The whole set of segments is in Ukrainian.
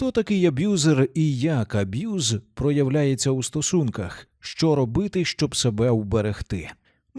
Хто такий аб'юзер і як аб'юз проявляється у стосунках? Що робити, щоб себе уберегти?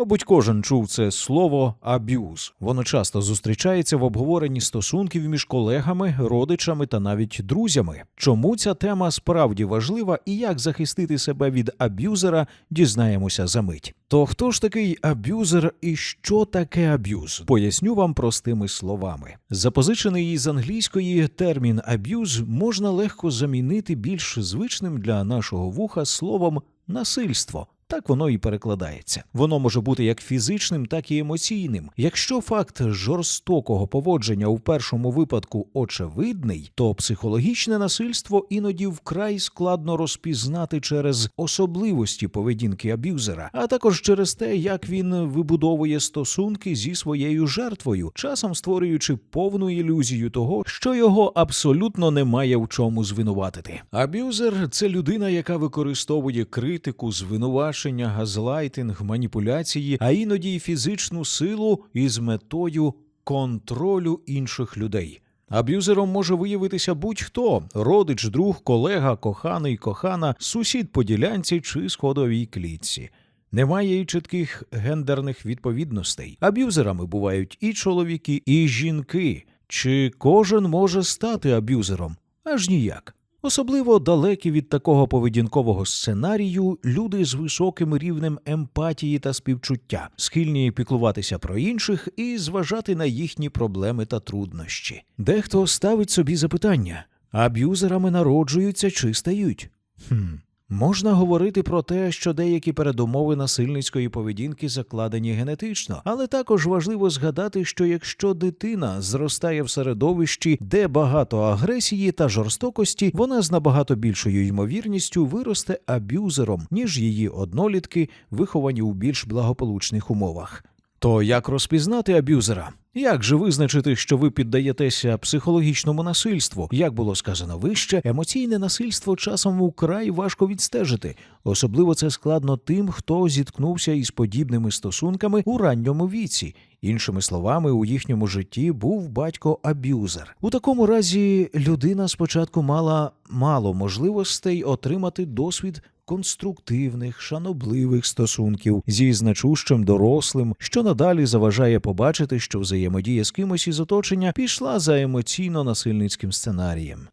Мабуть, кожен чув це слово аб'юз. Воно часто зустрічається в обговоренні стосунків між колегами, родичами та навіть друзями. Чому ця тема справді важлива і як захистити себе від аб'юзера, дізнаємося за мить. То хто ж такий аб'юзер і що таке аб'юз? Поясню вам простими словами. Запозичений із англійської термін аб'юз можна легко замінити більш звичним для нашого вуха словом насильство. Так воно і перекладається. Воно може бути як фізичним, так і емоційним. Якщо факт жорстокого поводження у першому випадку очевидний, то психологічне насильство іноді вкрай складно розпізнати через особливості поведінки аб'юзера, а також через те, як він вибудовує стосунки зі своєю жертвою, часом створюючи повну ілюзію того, що його абсолютно немає в чому звинуватити. Аб'юзер це людина, яка використовує критику, звинувачення, газлайтинг, маніпуляції, а іноді й фізичну силу із метою контролю інших людей. Аб'юзером може виявитися будь-хто родич, друг, колега, коханий, кохана, сусід по ділянці чи сходовій клітці. Немає й чітких гендерних відповідностей. Аб'юзерами бувають і чоловіки, і жінки. Чи кожен може стати аб'юзером? Аж ніяк. Особливо далекі від такого поведінкового сценарію люди з високим рівнем емпатії та співчуття, схильні піклуватися про інших і зважати на їхні проблеми та труднощі. Дехто ставить собі запитання: аб'юзерами народжуються чи стають? Хм. Можна говорити про те, що деякі передумови насильницької поведінки закладені генетично, але також важливо згадати, що якщо дитина зростає в середовищі, де багато агресії та жорстокості, вона з набагато більшою ймовірністю виросте аб'юзером, ніж її однолітки, виховані у більш благополучних умовах. То як розпізнати аб'юзера? Як же визначити, що ви піддаєтеся психологічному насильству? Як було сказано вище, емоційне насильство часом украй важко відстежити. Особливо це складно тим, хто зіткнувся із подібними стосунками у ранньому віці. Іншими словами, у їхньому житті був батько-аб'юзер. У такому разі людина спочатку мала мало можливостей отримати досвід конструктивних, шанобливих стосунків зі значущим дорослим, що надалі заважає побачити, що взаємодія з кимось із оточення пішла за емоційно насильницьким сценарієм.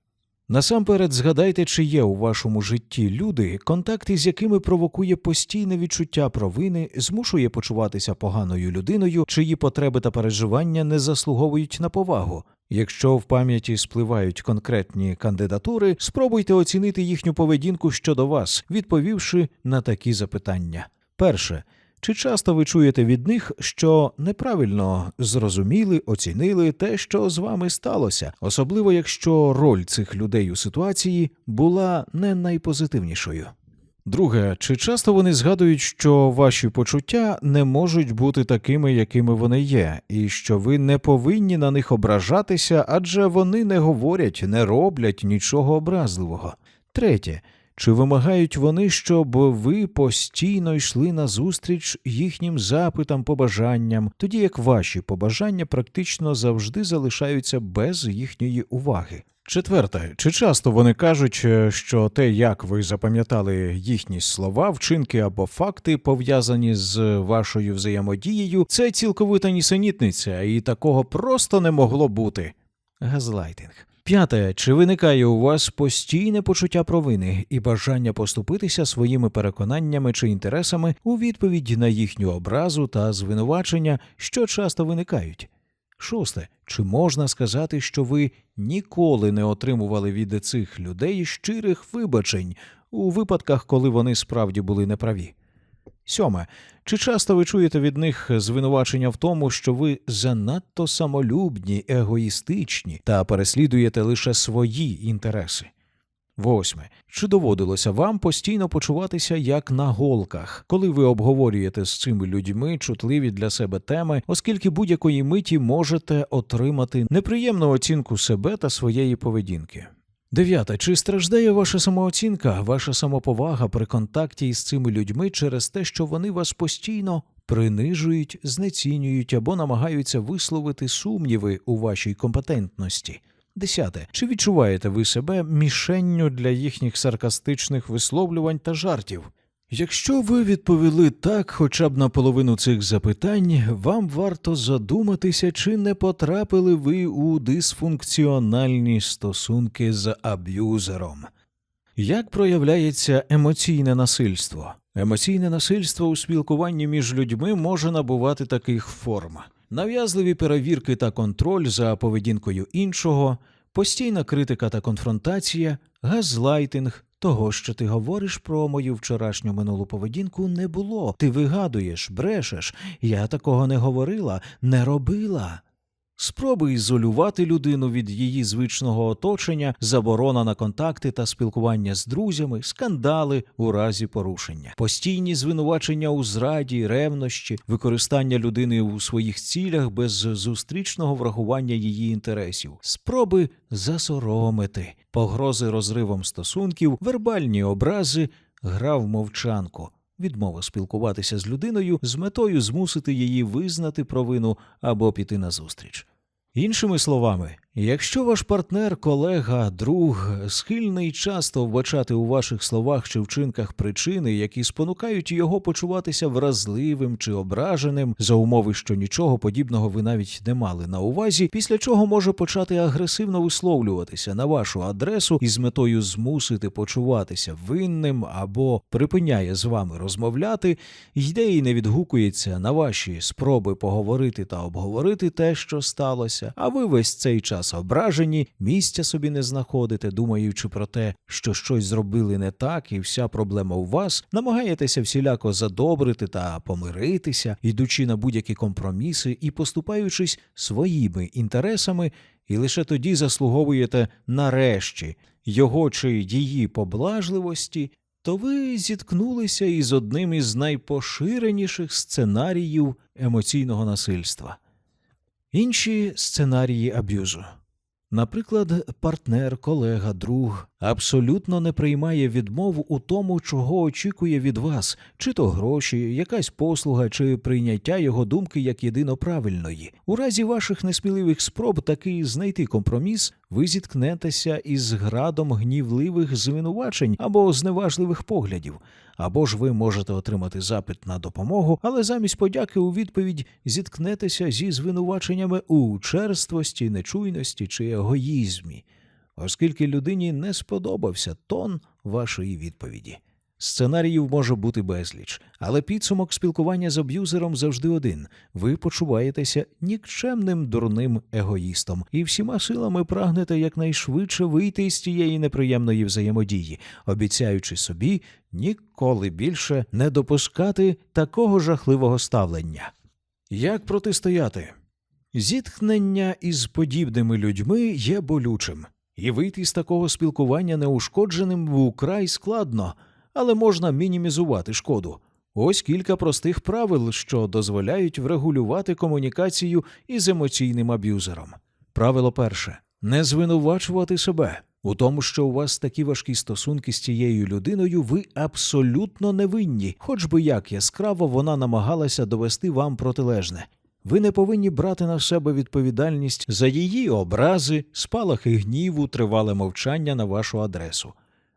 Насамперед згадайте, чи є у вашому житті люди, контакти з якими провокує постійне відчуття провини, змушує почуватися поганою людиною, чиї потреби та переживання не заслуговують на повагу. Якщо в пам'яті спливають конкретні кандидатури, спробуйте оцінити їхню поведінку щодо вас, відповівши на такі запитання. Перше. Чи часто ви чуєте від них, що неправильно зрозуміли, оцінили те, що з вами сталося, особливо якщо роль цих людей у ситуації була не найпозитивнішою? Друге, чи часто вони згадують, що ваші почуття не можуть бути такими, якими вони є, і що ви не повинні на них ображатися, адже вони не говорять, не роблять нічого образливого? Третє. Чи вимагають вони, щоб ви постійно йшли назустріч їхнім запитам, побажанням, тоді як ваші побажання практично завжди залишаються без їхньої уваги? Четверте, чи часто вони кажуть, е, що те, як ви запам'ятали їхні слова, вчинки або факти, пов'язані з вашою взаємодією, це цілковита нісенітниця, і такого просто не могло бути? Газлайтинг. П'яте, чи виникає у вас постійне почуття провини і бажання поступитися своїми переконаннями чи інтересами у відповідь на їхню образу та звинувачення, що часто виникають? Шосте, чи можна сказати, що ви ніколи не отримували від цих людей щирих вибачень у випадках, коли вони справді були неправі? Сьоме, чи часто ви чуєте від них звинувачення в тому, що ви занадто самолюбні, егоїстичні та переслідуєте лише свої інтереси? Восьме. Чи доводилося вам постійно почуватися як на голках, коли ви обговорюєте з цими людьми чутливі для себе теми, оскільки будь-якої миті можете отримати неприємну оцінку себе та своєї поведінки? Дев'яте. Чи страждає ваша самооцінка, ваша самоповага при контакті із цими людьми через те, що вони вас постійно принижують, знецінюють або намагаються висловити сумніви у вашій компетентності? Десяте. Чи відчуваєте ви себе мішенню для їхніх саркастичних висловлювань та жартів? Якщо ви відповіли так хоча б на половину цих запитань, вам варто задуматися, чи не потрапили ви у дисфункціональні стосунки з аб'юзером. Як проявляється емоційне насильство? Емоційне насильство у спілкуванні між людьми може набувати таких форм: нав'язливі перевірки та контроль за поведінкою іншого, постійна критика та конфронтація, газлайтинг. Того, що ти говориш про мою вчорашню минулу поведінку, не було. Ти вигадуєш, брешеш. Я такого не говорила, не робила. Спроби ізолювати людину від її звичного оточення, заборона на контакти та спілкування з друзями, скандали у разі порушення, постійні звинувачення у зраді, ревнощі, використання людини у своїх цілях без зустрічного врахування її інтересів, спроби засоромити, погрози розривом стосунків, вербальні образи, гра в мовчанку. Відмова спілкуватися з людиною з метою змусити її визнати провину або піти назустріч. Іншими словами, якщо ваш партнер, колега, друг схильний часто вбачати у ваших словах чи вчинках причини, які спонукають його почуватися вразливим чи ображеним, за умови, що нічого подібного ви навіть не мали на увазі, після чого може почати агресивно висловлюватися на вашу адресу із метою змусити почуватися винним або припиняє з вами розмовляти, йде і не відгукується на ваші спроби поговорити та обговорити те, що сталося, а ви весь цей час ображені, місця собі не знаходите, думаючи про те, що щось зробили не так, і вся проблема у вас, намагаєтеся всіляко задобрити та помиритися, йдучи на будь-які компроміси і поступаючись своїми інтересами, і лише тоді заслуговуєте нарешті його чи її поблажливості. То ви зіткнулися із одним із найпоширеніших сценаріїв емоційного насильства. Інші сценарії аб'юзу. Наприклад, партнер, колега, друг абсолютно не приймає відмову у тому, чого очікує від вас, чи то гроші, якась послуга, чи прийняття його думки як єдино правильної. У разі ваших несміливих спроб таки знайти компроміс, ви зіткнетеся із градом гнівливих звинувачень або зневажливих поглядів, або ж ви можете отримати запит на допомогу, але замість подяки у відповідь зіткнетеся зі звинуваченнями у черствості, нечуйності чи егоїзмі, оскільки людині не сподобався тон вашої відповіді. Сценаріїв може бути безліч, але підсумок спілкування з аб'юзером завжди один. Ви почуваєтеся нікчемним дурним егоїстом і всіма силами прагнете якнайшвидше вийти з тієї неприємної взаємодії, обіцяючи собі ніколи більше не допускати такого жахливого ставлення. Як протистояти? Зіткнення із подібними людьми є болючим, і вийти з такого спілкування неушкодженим вкрай складно, але можна мінімізувати шкоду. Ось кілька простих правил, що дозволяють врегулювати комунікацію із емоційним аб'юзером. Правило перше не звинувачувати себе. У тому, що у вас такі важкі стосунки з цією людиною, ви абсолютно невинні, хоч би як яскраво вона намагалася довести вам протилежне. Ви не повинні брати на себе відповідальність за її образи, спалахи гніву, тривале мовчання на вашу адресу.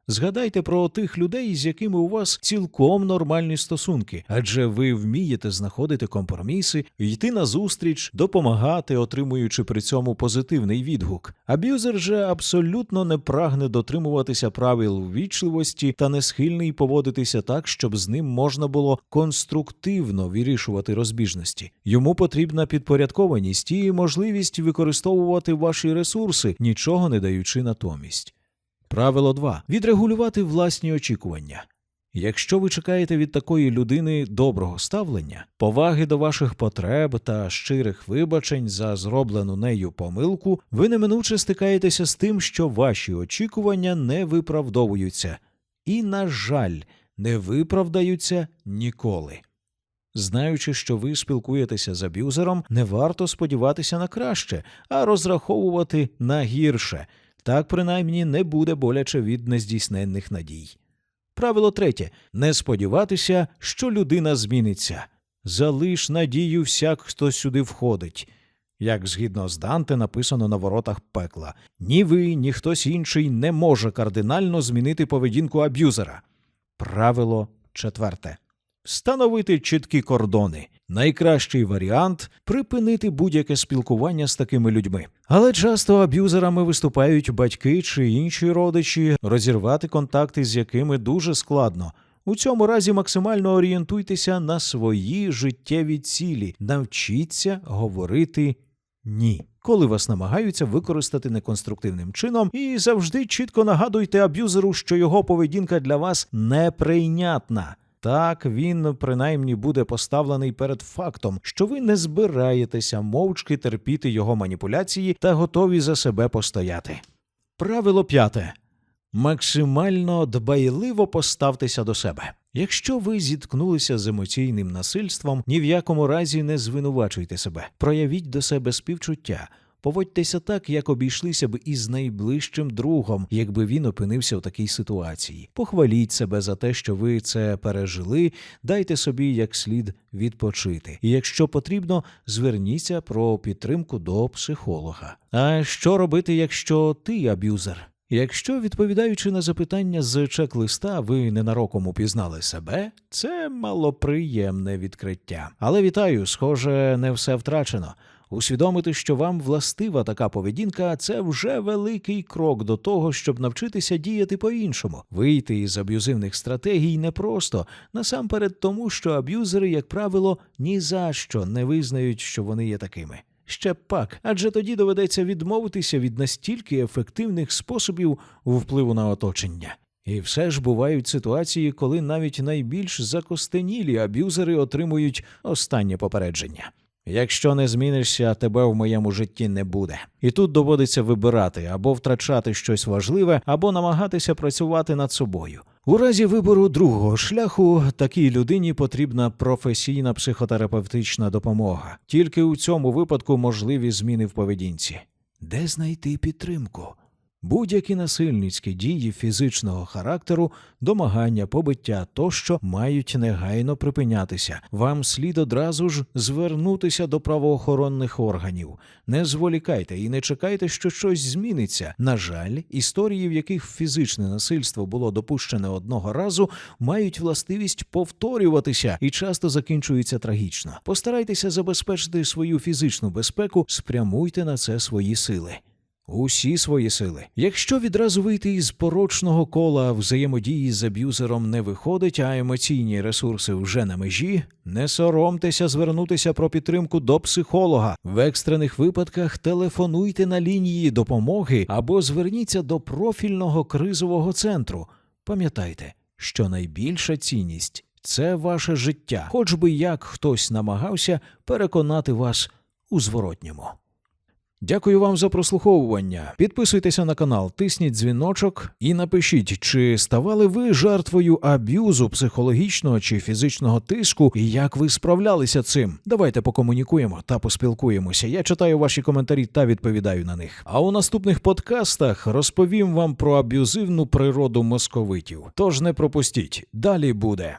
Згадайте про тих людей, з якими у вас цілком нормальні стосунки, адже ви вмієте знаходити компроміси, йти на зустріч, допомагати, отримуючи при цьому позитивний відгук. Аб'юзер же абсолютно не прагне дотримуватися правил ввічливості та не схильний поводитися так, щоб з ним можна було конструктивно вирішувати розбіжності. Йому потрібна підпорядкованість і можливість використовувати ваші ресурси, нічого не даючи натомість. Правило 2. Відрегулювати власні очікування. Якщо ви чекаєте від такої людини доброго ставлення, поваги до ваших потреб та щирих вибачень за зроблену нею помилку, ви неминуче стикаєтеся з тим, що ваші очікування не виправдовуються, і, на жаль, не виправдаються ніколи. Знаючи, що ви спілкуєтеся з аб'юзером, не варто сподіватися на краще, а розраховувати на гірше. Так принаймні не буде боляче від нездійсненних надій. Правило третє не сподіватися, що людина зміниться. Залиш надію всяк, хто сюди входить. як згідно з Данте написано на воротах пекла. Ні ви, ні хтось інший не може кардинально змінити поведінку аб'юзера. Правило четверте. Встановити чіткі кордони. Найкращий варіант припинити будь-яке спілкування з такими людьми. Але часто аб'юзерами виступають батьки чи інші родичі, розірвати контакти з якими дуже складно. У цьому разі максимально орієнтуйтеся на свої життєві цілі, навчіться говорити ні. Коли вас намагаються використати неконструктивним чином, і завжди чітко нагадуйте аб'юзеру, що його поведінка для вас неприйнятна. Так він принаймні буде поставлений перед фактом, що ви не збираєтеся мовчки терпіти його маніпуляції та готові за себе постояти. Правило п'яте. Максимально дбайливо поставтеся до себе. Якщо ви зіткнулися з емоційним насильством, ні в якому разі не звинувачуйте себе, проявіть до себе співчуття. Поводьтеся так, як обійшлися б із найближчим другом, якби він опинився в такій ситуації. Похваліть себе за те, що ви це пережили, дайте собі як слід відпочити. І якщо потрібно, зверніться про підтримку до психолога. А що робити, якщо ти аб'юзер? Якщо, відповідаючи на запитання з чек-листа, ви ненароком упізнали себе, це малоприємне відкриття. Але вітаю, схоже, не все втрачено. Усвідомити, що вам властива така поведінка, це вже великий крок до того, щоб навчитися діяти по-іншому. Вийти із аб'юзивних стратегій непросто, насамперед тому, що аб'юзери, як правило, ні за що не визнають, що вони є такими. Ще пак, адже тоді доведеться відмовитися від настільки ефективних способів впливу на оточення. І все ж бувають ситуації, коли навіть найбільш закостенілі аб'юзери отримують останнє попередження. Якщо не змінишся, тебе в моєму житті не буде. І тут доводиться вибирати або втрачати щось важливе, або намагатися працювати над собою. У разі вибору другого шляху такій людині потрібна професійна психотерапевтична допомога. Тільки у цьому випадку можливі зміни в поведінці. Де знайти підтримку? Будь-які насильницькі дії фізичного характеру, домагання, побиття тощо мають негайно припинятися. Вам слід одразу ж звернутися до правоохоронних органів. Не зволікайте і не чекайте, що щось зміниться. На жаль, історії, в яких фізичне насильство було допущене одного разу, мають властивість повторюватися і часто закінчуються трагічно. Постарайтеся забезпечити свою фізичну безпеку, спрямуйте на це свої сили. Усі свої сили. Якщо відразу вийти із порочного кола взаємодії з аб'юзером не виходить, а емоційні ресурси вже на межі, не соромтеся звернутися про підтримку до психолога. В екстрених випадках телефонуйте на лінії допомоги або зверніться до профільного кризового центру. Пам'ятайте, що найбільша цінність це ваше життя, хоч би як хтось намагався переконати вас у зворотньому. Дякую вам за прослуховування. Підписуйтеся на канал, тисніть дзвіночок і напишіть, чи ставали ви жертвою аб'юзу психологічного чи фізичного тиску, і як ви справлялися цим. Давайте покомунікуємо та поспілкуємося. Я читаю ваші коментарі та відповідаю на них. А у наступних подкастах розповім вам про аб'юзивну природу московитів. Тож не пропустіть, далі буде.